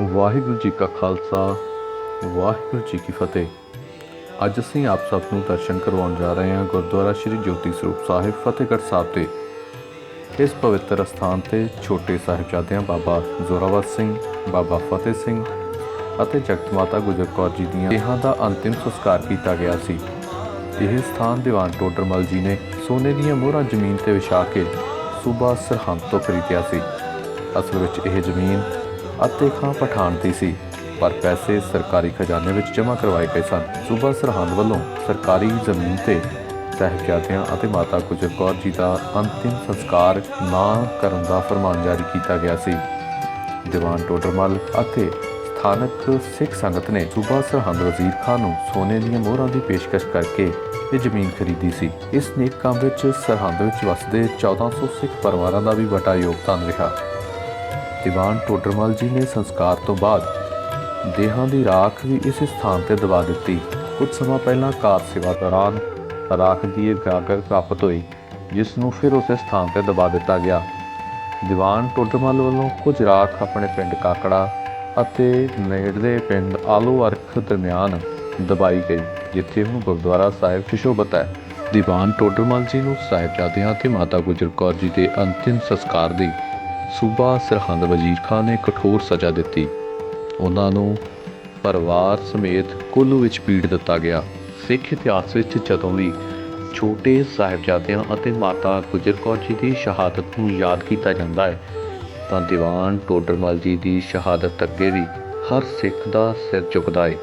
ਵਾਹਿਗੁਰੂ ਜੀ ਕਾ ਖਾਲਸਾ, ਵਾਹਿਗੁਰੂ ਜੀ ਕੀ ਫਤਿਹ। ਅੱਜ ਅਸੀਂ ਆਪ ਸਭ ਨੂੰ ਦਰਸ਼ਨ ਕਰਵਾਉਣ ਜਾ ਰਹੇ ਹਾਂ ਗੁਰਦੁਆਰਾ ਸ੍ਰੀ ਜੋਤੀ ਸਰੂਪ ਸਾਹਿਬ ਫਤਿਹਗੜ੍ਹ ਸਾਹਿਬ ਦੇ ਇਸ ਪਵਿੱਤਰ ਸਥਾਨ ਤੇ ਛੋਟੇ ਸਾਹਿਬਜ਼ਾਦਿਆਂ ਬਾਬਾ ਜ਼ੋਰਾਵਰ ਸਿੰਘ, ਬਾਬਾ ਫਤਿਹ ਸਿੰਘ ਅਤੇ ਜਗਤ ਮਾਤਾ ਗੁਜਰ ਕੌਰ ਜੀ ਦੀਆਂ ਦੇਹਾਂ ਦਾ ਅੰਤਿਮ ਸੰਸਕਾਰ ਕੀਤਾ ਗਿਆ ਸੀ। ਇਹ ਸਥਾਨ ਦੀਵਾਨ ਟੋਡਰਮਲ ਜੀ ਨੇ ਸੋਨੇ ਦੀਆਂ ਮੋਹਰਾਂ ਜ਼ਮੀਨ ਤੇ ਵਿਛਾ ਕੇ ਸੂਬਾ ਸਰਹੰਦ ਤੋਂ ਖਰੀਦਿਆ ਸੀ। ਅਸਲ ਵਿੱਚ ਇਹ ਜ਼ਮੀਨ ਅਤੇ ਖਾਂ ਪਠਾਨ ਦੀ ਸੀ, ਪਰ ਪੈਸੇ ਸਰਕਾਰੀ ਖਜ਼ਾਨੇ ਵਿੱਚ ਜਮ੍ਹਾਂ ਕਰਵਾਏ ਗਏ ਸਨ। ਸੂਬਾ ਸਰਹੰਦ ਵੱਲੋਂ ਸਰਕਾਰੀ ਜ਼ਮੀਨ ਤੇ ਸਾਹਿਬਜ਼ਾਦਿਆਂ ਅਤੇ ਮਾਤਾ ਗੁਜਰ ਕੌਰ ਜੀ ਦਾ ਅੰਤਿਮ ਸੰਸਕਾਰ ਨਾ ਕਰਨ ਦਾ ਫਰਮਾਨ ਜਾਰੀ ਕੀਤਾ ਗਿਆ ਸੀ। ਦੀਵਾਨ ਟੋਡਰਮਲ ਅਤੇ ਸਥਾਨਕ ਸਿੱਖ ਸੰਗਤ ਨੇ ਸੂਬਾ ਸਰਹੰਦ ਵਜ਼ੀਰ ਖਾਨ ਨੂੰ ਸੋਨੇ ਦੀਆਂ ਮੋਹਰਾਂ ਦੀ ਪੇਸ਼ਕਸ਼ ਕਰਕੇ ਇਹ ਜ਼ਮੀਨ ਖਰੀਦੀ ਸੀ। ਇਸ ਨੇਕ ਕੰਮ ਵਿੱਚ ਸਰਹੰਦ ਵਿੱਚ ਵਸਦੇ 1400 ਸਿੱਖ ਪਰਿਵਾਰਾਂ ਦਾ ਵੀ ਵੱਡਾ ਯੋਗਦਾਨ ਰਿਹਾ। ਦੀਵਾਨ ਟੋਡਰਮਲ ਜੀ ਨੇ ਸੰਸਕਾਰ ਤੋਂ ਬਾਅਦ ਦੇਹਾਂ ਦੀ ਰਾਖ ਵੀ ਇਸ ਸਥਾਨ ਤੇ ਦਬਾ ਦਿੱਤੀ। ਕੁਝ ਸਮਾਂ ਪਹਿਲਾਂ ਕਾਰ ਸੇਵਾ ਦੌਰਾਨ ਰਾਖ ਦੀ ਇੱਕ ਗਾਗਰ ਪ੍ਰਾਪਤ ਹੋਈ, ਜਿਸ ਨੂੰ ਫਿਰ ਉਸੇ ਸਥਾਨ ਤੇ ਦਬਾ ਦਿੱਤਾ ਗਿਆ। ਦੀਵਾਨ ਟੋਡਰਮਲ ਵੱਲੋਂ ਕੁਝ ਰਾਖ ਆਪਣੇ ਪਿੰਡ ਕਾਕੜਾ ਅਤੇ ਨੇੜਲੇ ਪਿੰਡ ਆਲੂ ਅਰਖ ਦਰਮਿਆਨ ਦਬਾਈ ਗਈ, ਜਿੱਥੇ ਹੁਣ ਗੁਰਦੁਆਰਾ ਸਾਹਿਬ ਸ਼ਿਸ਼ੋਭਤ ਹੈ। ਦੀਵਾਨ ਟੋਡਰਮਲ ਜੀ ਨੂੰ ਸਾਹਿਬਜ਼ਾਦਿਆਂ ਤੇ ਮਾਤਾ ਗੁਜਰ ਕੌਰ ਜੀ ਦੇ ਅੰਤਿਮ ਸੰਸਕਾਰ ਦੀ ਸੂਬਾ ਸਰਹੰਦ ਵਜ਼ੀਰ ਖਾਨ ਨੇ ਕਠੋਰ ਸਜ਼ਾ ਦਿੱਤੀ। ਉਹਨਾਂ ਨੂੰ ਪਰਿਵਾਰ ਸਮੇਤ ਕੁੱਲੂ ਵਿੱਚ ਪੀੜ ਦਿੱਤਾ ਗਿਆ। ਸਿੱਖ ਇਤਿਹਾਸ ਵਿੱਚ ਜਦੋਂ ਵੀ ਛੋਟੇ ਸਾਹਿਬਜ਼ਾਦਿਆਂ ਅਤੇ ਮਾਤਾ ਗੁਜਰ ਕੌਰ ਜੀ ਦੀ ਸ਼ਹਾਦਤ ਨੂੰ ਯਾਦ ਕੀਤਾ ਜਾਂਦਾ ਹੈ, ਤਾਂ ਦੀਵਾਨ ਟੋਡਰਮਲ ਜੀ ਦੀ ਸ਼ਹਾਦਤ ਅੱਗੇ ਵੀ ਹਰ ਸਿੱਖ ਦਾ ਸਿਰ ਝੁਕਦਾ ਹੈ